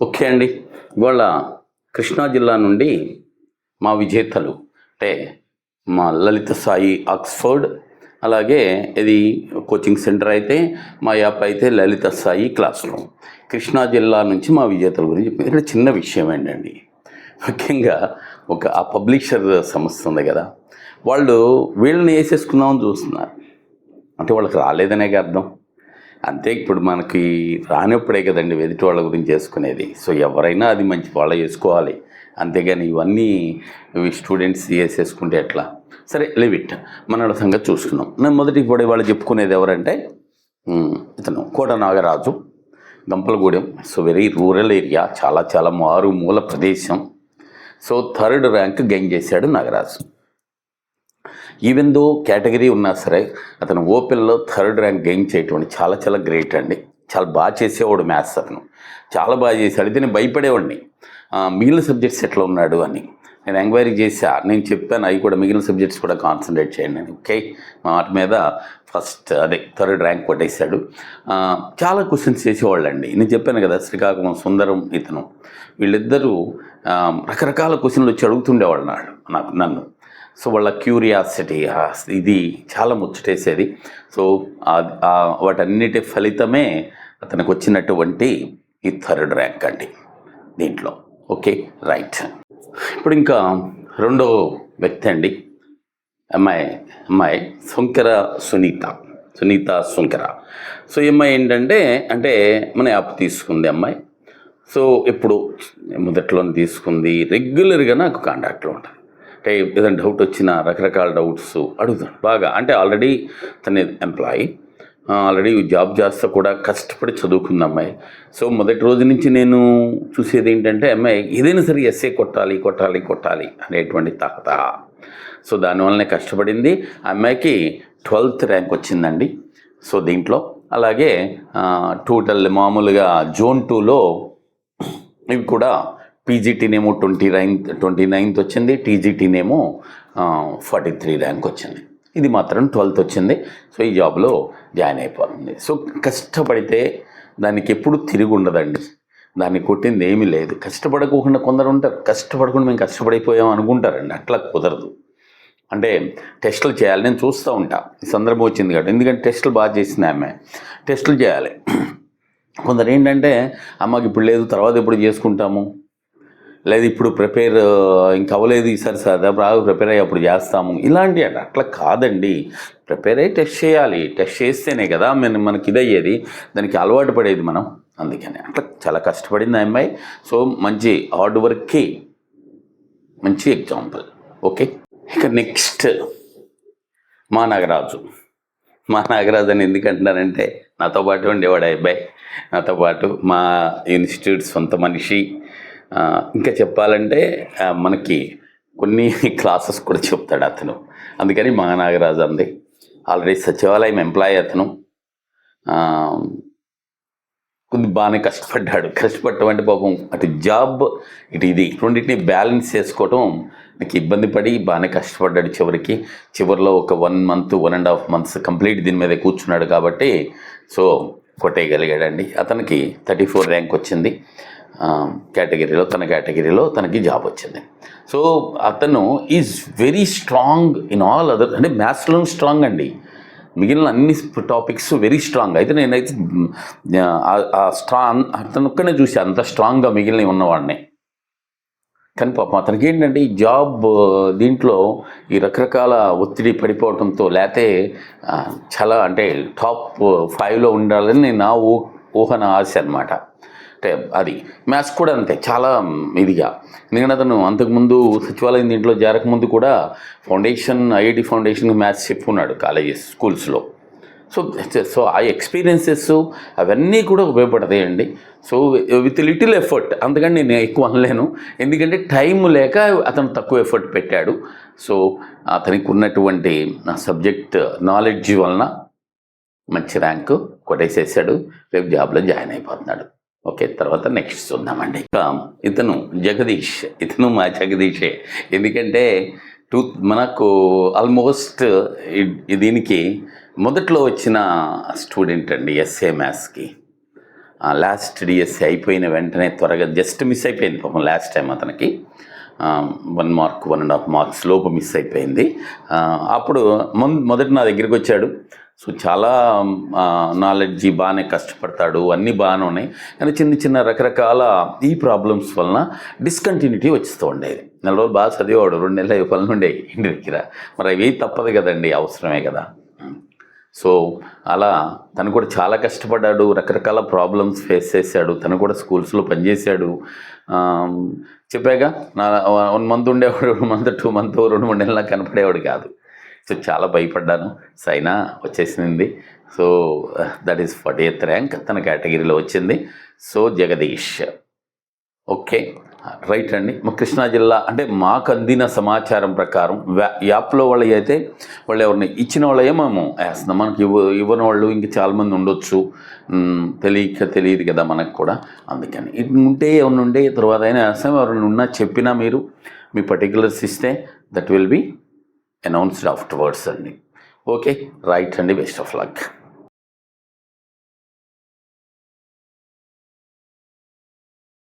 Okay అండి. ఇవాళ కృష్ణా జిల్లా నుండి మా విజేతలు అంటే మా లలిత సాయి ఆక్స్ఫర్డ్ అలాగే ఇది కోచింగ్ సెంటర్ అయితే మా యాప్ అయితే లలిత సాయి క్లాస్ రూమ్. కృష్ణా జిల్లా నుంచి మా విజేతల గురించి చెప్పింది ఇక్కడ చిన్న విషయం ఏంటండి? ముఖ్యంగా ఒక ఆ పబ్లిషర్ సంస్థ ఉంది కదా వాళ్ళు వీళ్ళని వేసేసుకుందామని చూస్తున్నారు. అంటే వాళ్ళకి రాలేదనే అర్థం. అంతే ఇప్పుడు మనకి రానప్పుడే కదండి ఎదుటి వాళ్ళ గురించి చేసుకునేది. సో ఎవరైనా అది మంచి వాళ్ళ చేసుకోవాలి. అంతేగాని ఇవన్నీ స్టూడెంట్స్ చేసేసుకుంటే ఎట్లా? సరే లిమిట్ మన సంగతి చూసుకున్నాం నేను మొదటి కూడా వాళ్ళు చెప్పుకునేది ఎవరంటే ఇతను Kota Nagaraju Gampalagudem. So very rural area చాలా చాలా మారుమూల ప్రదేశం. సో థర్డ్ ర్యాంక్ గెయిన్ చేశాడు నాగరాజు. ఈవెన్ దో కేటగిరీ ఉన్నా సరే అతను ఓపెన్లో థర్డ్ ర్యాంక్ గెయిన్ చేయటం చాలా చాలా గ్రేట్ అండి. చాలా బాగా చేసేవాడు మ్యాథ్స్ అతను చాలా బాగా చేశాడు. అయితే నేను భయపడేవాడిని మిగిలిన సబ్జెక్ట్స్ ఎట్లా ఉన్నాడు అని. నేను ఎంక్వైరీ చేశా. నేను చెప్పాను అవి కూడా మిగిలిన సబ్జెక్ట్స్ కూడా కాన్సన్ట్రేట్ చేయండి అని. ఓకే వాటి మీద ఫస్ట్ అదే థర్డ్ ర్యాంక్ కొట్టేశాడు. చాలా క్వశ్చన్స్ చేసేవాళ్ళండి. నేను చెప్పాను కదా శ్రీకాకుళం సుందరం ఇతను. వీళ్ళిద్దరూ రకరకాల క్వశ్చన్లు వచ్చి అడుగుతుండేవాళ్ళు నాడు నాకు నన్ను. సో వాళ్ళ క్యూరియాసిటీ ఇది చాలా ముచ్చటేసేది. సో వాటన్నిటి ఫలితమే అతనికి వచ్చినటువంటి ఈ థర్డ్ ర్యాంక్ అండి దీంట్లో. Okay right. ఇప్పుడు ఇంకా రెండో వ్యక్తి అండి. అమ్మాయి అమ్మాయి సుంకర సునీత. సునీత సుంకర. సో ఈ అమ్మాయి ఏంటంటే అంటే మన యాప్ తీసుకుంది అమ్మాయి సో ఇప్పుడు మొదట్లోనే తీసుకుంది రెగ్యులర్గా నాకు కాంటాక్ట్లో ఉంటుంది. అంటే ఏదైనా డౌట్ వచ్చినా రకరకాల డౌట్స్ అడుగుతాను బాగా అంటే ఆల్రెడీ తన ఎంప్లాయీ ఆల్రెడీ జాబ్ చేస్తా కూడా కష్టపడి చదువుకుంది అమ్మాయి. సో మొదటి రోజు నుంచి నేను చూసేది ఏంటంటే అమ్మాయి ఏదైనా సరే ఎస్ఏ కొట్టాలి కొట్టాలి కొట్టాలి అనేటువంటి తహత. సో దానివల్లనే కష్టపడింది. ఆ అమ్మాయికి ట్వెల్త్ ర్యాంక్ వచ్చిందండి. సో దీంట్లో అలాగే టోటల్ మామూలుగా జోన్ టూలో ఇవి కూడా పీజీటీనేమో ట్వంటీ నైన్త్ ట్వంటీ నైన్త్ వచ్చింది టీజీటీనేమో ఫార్టీ త్రీ ర్యాంక్ వచ్చింది. ఇది మాత్రం ట్వెల్త్ వచ్చింది. సో ఈ జాబ్లో జాయిన్ అయిపోతుంది సో కష్టపడితే దానికి ఎప్పుడు తిరిగి ఉండదండి. దాన్ని కొట్టింది ఏమీ లేదు. కష్టపడకోకుండా కొందరు ఉంటారు. కష్టపడకుండా మేము కష్టపడిపోయాం అనుకుంటారండి. అట్లా కుదరదు. అంటే టెస్టులు చేయాలి. నేను చూస్తూ ఉంటా. ఈ సందర్భం వచ్చింది కాబట్టి. ఎందుకంటే టెస్టులు బాగా చేసింది ఆమె. టెస్టులు చేయాలి. కొందరు ఏంటంటే అమ్మకి ఇప్పుడు లేదు తర్వాత ఎప్పుడు చేసుకుంటాము? లేదు ఇప్పుడు ప్రిపేర్ ఇంకా అవ్వలేదు ఈసారి సార్ రాదు ప్రిపేర్ అయ్యి అప్పుడు చేస్తాము. ఇలాంటి అట్లా అట్లా కాదండి. ప్రిపేర్ అయ్యి టెస్ట్ చేయాలి. టెస్ట్ చేస్తేనే కదా మన మనకి ఇది అయ్యేది దానికి అలవాటు పడేది మనం. అందుకని అట్లా చాలా కష్టపడింది ఆ అమ్మాయి. సో మంచి హార్డ్ వర్క్కి మంచి ఎగ్జాంపుల్. ఓకే? ఇక నెక్స్ట్ మా నాగరాజు మా నాగరాజు అని ఎందుకంటున్నానంటే నాతో పాటు ఉండేవాడు అబ్బాయి. నాతో పాటు మా ఇన్స్టిట్యూట్ సొంత మనిషి. ఇంకా చెప్పాలంటే మనకి కొన్ని క్లాసెస్ కూడా చెప్తాడు అతను. అందుకని మహానాగరాజు అంది. ఆల్రెడీ సచివాలయం ఎంప్లాయీ అతను. కొద్ది బాగానే కష్టపడ్డాడు. కష్టపడటం అంటే పాపం అటు జాబ్ ఇటు ఇది రెండింటిని బ్యాలెన్స్ చేసుకోవటం నాకు ఇబ్బంది పడి బాగానే కష్టపడ్డాడు చివరికి. చివరిలో ఒక one month one and half months complete దీని మీద కూర్చున్నాడు కాబట్టి సో కొట్టేయగలిగాడండి. అతనికి థర్టీ ఫోర్ ర్యాంక్ వచ్చింది. కేటగిరీలో తన కేటగిరీలో తనకి జాబ్ వచ్చింది. సో అతను is very strong in all other అంటే మ్యాథ్స్లో స్ట్రాంగ్ అండి. మిగిలిన అన్ని టాపిక్స్ వెరీ స్ట్రాంగ్. అయితే నేనైతే ఆ- స్ట్రాంగ్ అతను ఒక్కనే చూసి అంత స్ట్రాంగ్గా మిగిలిన ఉన్నవాడిని. కానీ పాపం అతనికి ఏంటంటే ఈ జాబ్ దీంట్లో ఈ రకరకాల ఒత్తిడి పడిపోవడంతో లేకపోతే చాలా అంటే టాప్ ఫైవ్లో ఉండాలని నా ఊహన ఊహ ఆశ అనమాట అంటే అది మ్యాథ్స్ కూడా అంతే చాలా ఇదిగా. ఎందుకంటే అతను అంతకుముందు సచివాలయం దీంట్లో చేరకముందు కూడా ఫౌండేషన్ ఐఐటి ఫౌండేషన్ మ్యాథ్స్ చెప్పుకున్నాడు కాలేజెస్ స్కూల్స్లో. సో సో ఆ ఎక్స్పీరియన్సెస్ అవన్నీ కూడా ఉపయోగపడతాయండి. సో విత్ లిటిల్ ఎఫర్ట్ అందుకని నేను ఎక్కువ అనలేను. ఎందుకంటే టైం లేక అతను తక్కువ ఎఫర్ట్ పెట్టాడు. సో అతనికి ఉన్నటువంటి సబ్జెక్ట్ నాలెడ్జ్ వలన మంచి ర్యాంకు కొట్టేసేసాడు. రేపు జాబ్లో జాయిన్ అయిపోతున్నాడు. ఓకే తర్వాత నెక్స్ట్ చూద్దామండి. ఇంకా ఇతను జగదీష్ ఇతను మా జగదీషే. ఎందుకంటే టూ మనకు ఆల్మోస్ట్ దీనికి మొదట్లో వచ్చిన స్టూడెంట్ అండి ఎస్ఏ మ్యాథ్స్కి లాస్ట్ డిఎస్సి అయిపోయిన వెంటనే త్వరగా జస్ట్ మిస్ అయిపోయింది పాపం లాస్ట్ టైం అతనికి. One mark one and half marks లోపు మిస్ అయిపోయింది. అప్పుడు మొన్ మొదట నా దగ్గరికి వచ్చాడు. సో చాలా నాలెడ్జి బాగానే కష్టపడతాడు అన్నీ బాగానే ఉన్నాయి. కానీ చిన్న చిన్న రకరకాల ఈ ప్రాబ్లమ్స్ వలన డిస్కంటిన్యూటీ వచ్చేస్తూ ఉండేది. నెల రోజులు బాగా చదివాడు రెండు నెలల పనులు ఉండేవి ఇంటి దగ్గర. మరి అవి తప్పదు కదండి అవసరమే కదా. సో అలా తను కూడా చాలా కష్టపడ్డాడు రకరకాల ప్రాబ్లమ్స్ ఫేస్ చేశాడు తను కూడా స్కూల్స్లో పనిచేశాడు. చెప్పాగా నా వన్ మంత్ ఉండేవాడు వన్ మంత్ టూ మంత్ రెండు మూడు నెలలు నాకు కనపడేవాడు కాదు. సో చాలా భయపడ్డాను. సైనా వచ్చేసింది. So that is forty eighth rank తన కేటగిరీలో వచ్చింది. సో జగదీష్. ఓకే. రైట్ అండి. మా కృష్ణా జిల్లా అంటే మాకు అందిన సమాచారం ప్రకారం వ్యా- యాప్లో వాళ్ళు అయితే వాళ్ళు ఎవరిని ఇచ్చిన వాళ్ళే మేము వేస్తున్నాం. మనకి ఇవ్వ ఇవ్వని వాళ్ళు ఇంక చాలామంది ఉండొచ్చు. తెలియక తెలియదు కదా మనకు కూడా. అందుకని ఇది ఉంటే ఏమైనా ఉంటే తర్వాత అయినా వేస్తాం. ఎవరిని ఉన్నా చెప్పినా మీరు మీ పర్టికులర్స్ ఇస్తే that will be announced afterwards అండి. ఓకే. రైట్ అండి. Best of luck.